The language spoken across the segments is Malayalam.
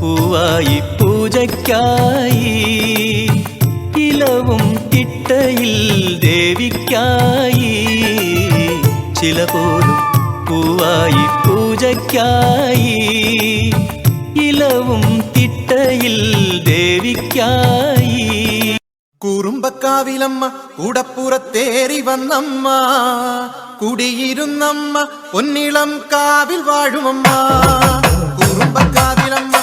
പൂവായി പൂജയ്ക്കായി. ഇലവും തിട്ടയിൽ ദേവിക്കായി. ചില പോലും പൂവായി പൂജയ്ക്കായി. ഇലവും തിട്ടയിൽ ദേവിക്കായി. കുറുമ്പക്കാവിലമ്മ കൂടപ്പുറത്തേറി വന്നമ്മ. കുടിയിരുന്നമ്മ പൊന്നിളം കാവിൽ വാഴുമമ്മ. കുറുമ്പക്കാവിലമ്മ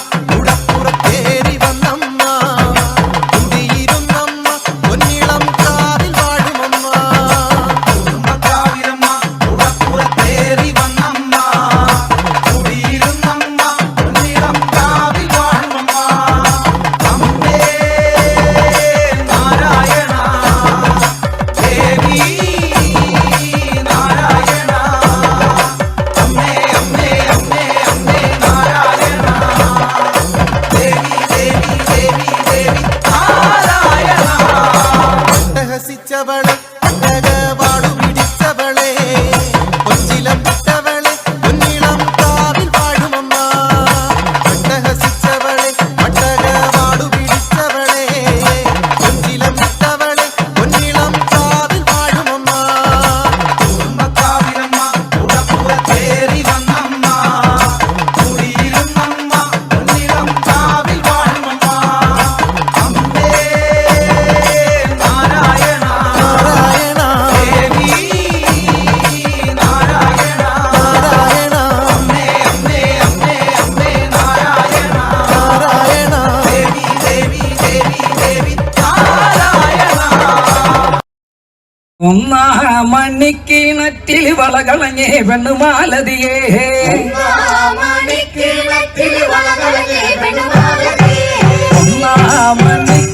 മണ്ണിക്ക് നട്ടിൽ വളകളഞ്ഞേ പെണ്ണുമാലതിയേ മണ്ണിക്ക് നട്ടിൽ വളകളഞ്ഞേ പെണ്ണുമാലതിയേ മണ്ണിക്ക്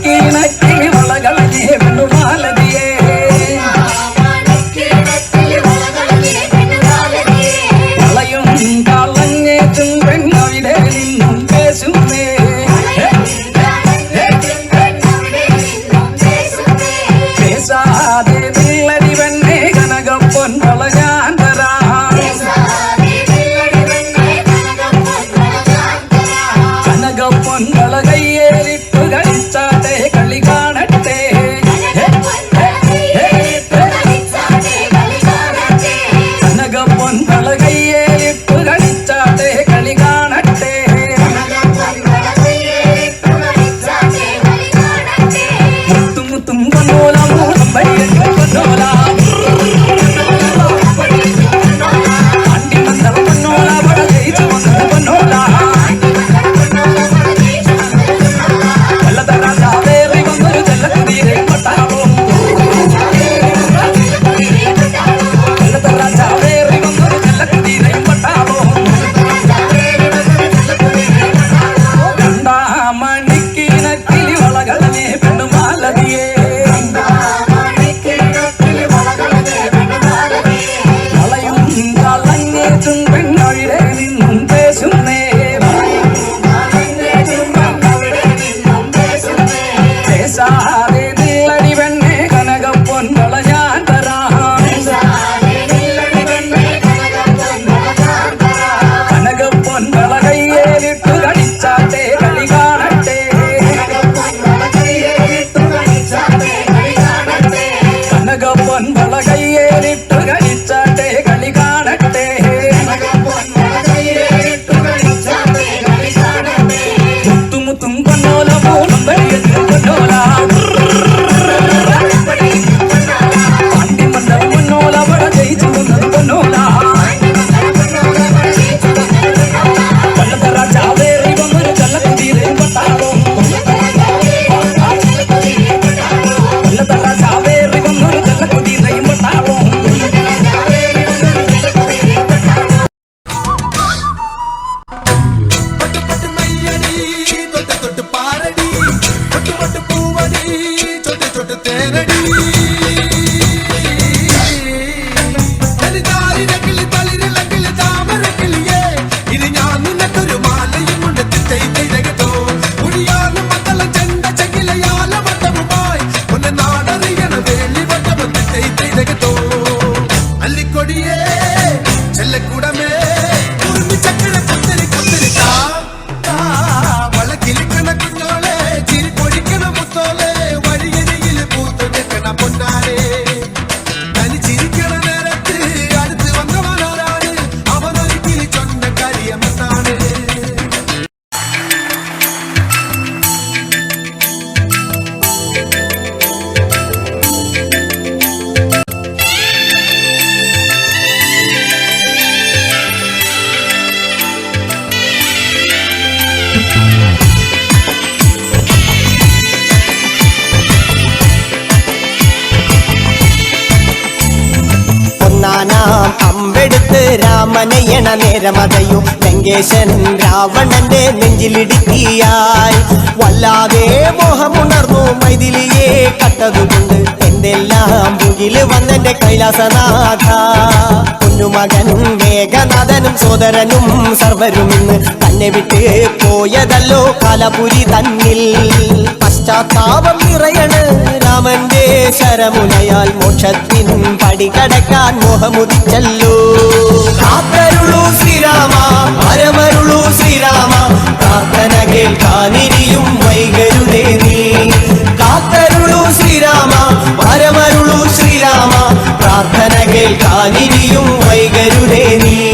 ready. രാമനയണ നേരമതയും ലങ്കേശനും രാവണന്റെ നെഞ്ചിലിടുക്കിയായി. വല്ലാതെ മോഹമുണർന്നു മൈഥിലിയെ കട്ടതുകൊണ്ട് എന്തെല്ലാം മുകിൽ വന്നെന്റെ കൈലാസനാഥ. കുഞ്ഞുമകൻ മേഘനാഥനും സോദരനും സർവരും ഇന്ന് തന്നെ വിട്ട് പോയതല്ലോ കാലപുരി തന്നിൽ. പശ്ചാത്താപം നിറയണ്. രാമന്റെ ശരമുനയാൽ മോക്ഷത്തിൻ പടി കടക്കാൻ മോഹമുദിച്ചല്ലോ. കാത്തരുളൂ ശ്രീരാമ പരമരുളൂ ശ്രീരാമ. പ്രാർത്ഥന കേൾക്കാനിരിയും വൈകരുതേ നീ. കാത്തരുളൂ ശ്രീരാമ പരമരുളൂ ശ്രീരാമ. പ്രാർത്ഥന കേൾക്കാനിരിയും വൈകരുതേ നീ.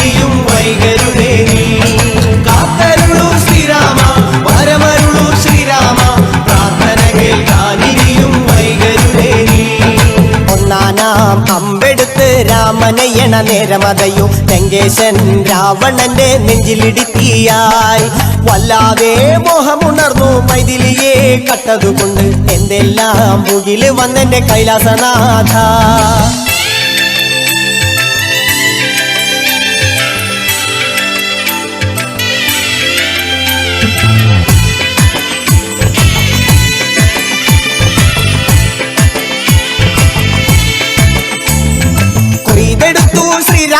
നീ ശ്രീരാമ ശ്രീരാമ പ്രാർത്ഥന നീ. അമ്പെടുത്ത് നേരമതയും ലങ്കേശൻ രാവണന്റെ നെഞ്ചിലിടിത്തിയായി. വല്ലാതെ മോഹമുണർന്നു മൈഥിലിയെ കട്ടതുകൊണ്ട് എന്തെല്ലാം മുകിൽ വന്നെന്റെ കൈലാസനാഥ.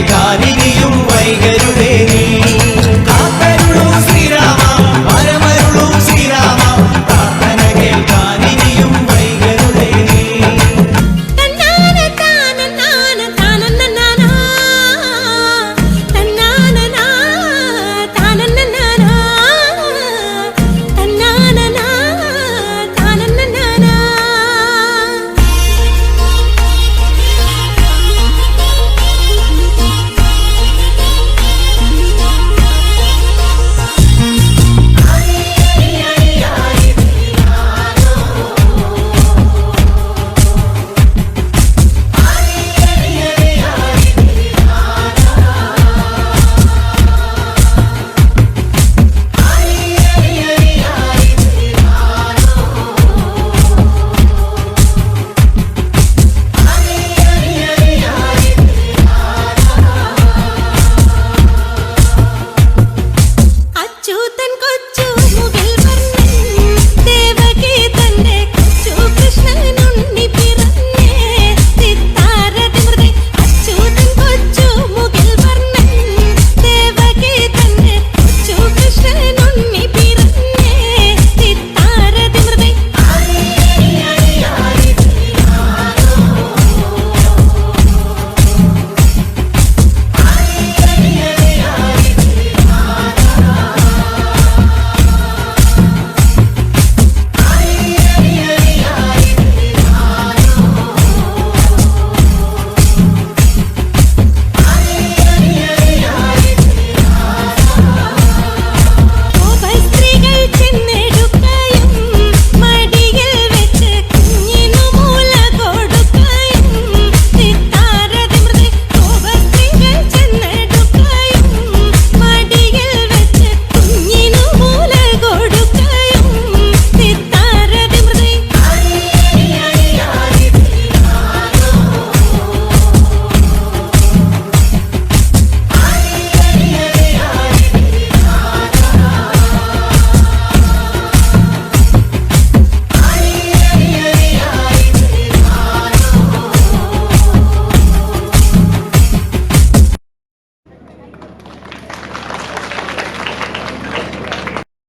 காரிதியும் வைகருவே நீ.